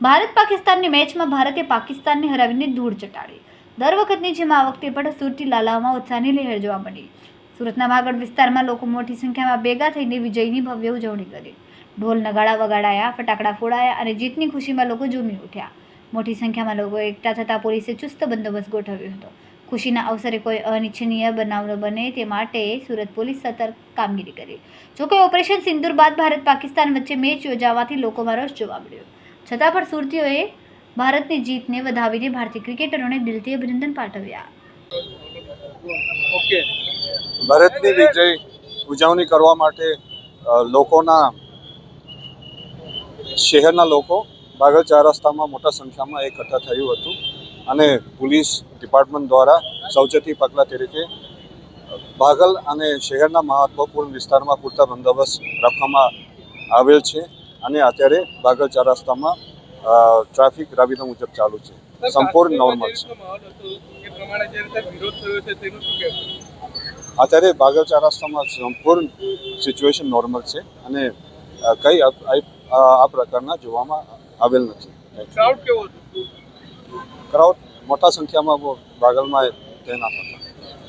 ભારત પાકિસ્તાનની મેચમાં ભારતે પાકિસ્તાનને હરાવીને ધૂળ ચટાડી. દર વખતની જેમ આ વખતે પણ સુરતી લાલાઓમાં ઉત્સાહની લહેર જોવા મળી. સુરતના વાગડ વિસ્તારમાં લોકો મોટી સંખ્યામાં ભેગા થઈને વિજયની ભવ્ય ઉજવણી કરી. ઢોલ નગાડા વગાડાયા, ફટાકડા ફોડાયા અને જીતની ખુશીમાં લોકો ઝૂમી ઉઠ્યા. મોટી સંખ્યામાં લોકો એકઠા થતાં પોલીસે ચુસ્ત બંદોબસ્ત ગોઠવ્યો હતો. ખુશીના અવસરે કોઈ અનિચ્છનીય બનાવ ન બને તે માટે સુરત પોલીસ સતર્ક કામગીરી કરી. જોકે ઓપરેશન સિંદૂર બાદ ભારત પાકિસ્તાન વચ્ચે મેચ યોજાવાથી લોકોમાં રસ જોવા મળ્યો. છતાં પણ સુરતીઓએ ભારતની જીતને વધાવીને ભારતીય ક્રિકેટરોને દિલથી અભિનંદન પાઠવ્યા. ઓકે ભારતની વિજય ઉજવણી કરવા માટે લોકોના શહેરના લોકો બાગલ ચાર રસ્તામાં મોટા સંખ્યામાં એકઠા થયું હતું અને પોલીસ ડિપાર્ટમેન્ટ દ્વારા સૌચેતી પગલાં તરીકે બાગલ અને શહેરના મહત્વપૂર્ણ વિસ્તારમાં પૂરતા બંદોબસ્ત રાખવામાં આવેલ છે. અને અત્યારે બાગલ ચાર રસ્તામાં ટ્રાફિક રાબેતા મુજબ ચાલુ છે. સંપૂર્ણ નોર્મલ છે. અત્યારે બાગલ ચાર રસ્તામાં સંપૂર્ણ સિચ્યુએશન નોર્મલ છે અને કઈ આ- પ્રકારના જોવામાં આવેલ નથી. ક્રાઉડ કેવો ક્રાઉડ મોટા સંખ્યામાં બાગલમાં તૈનાત હતા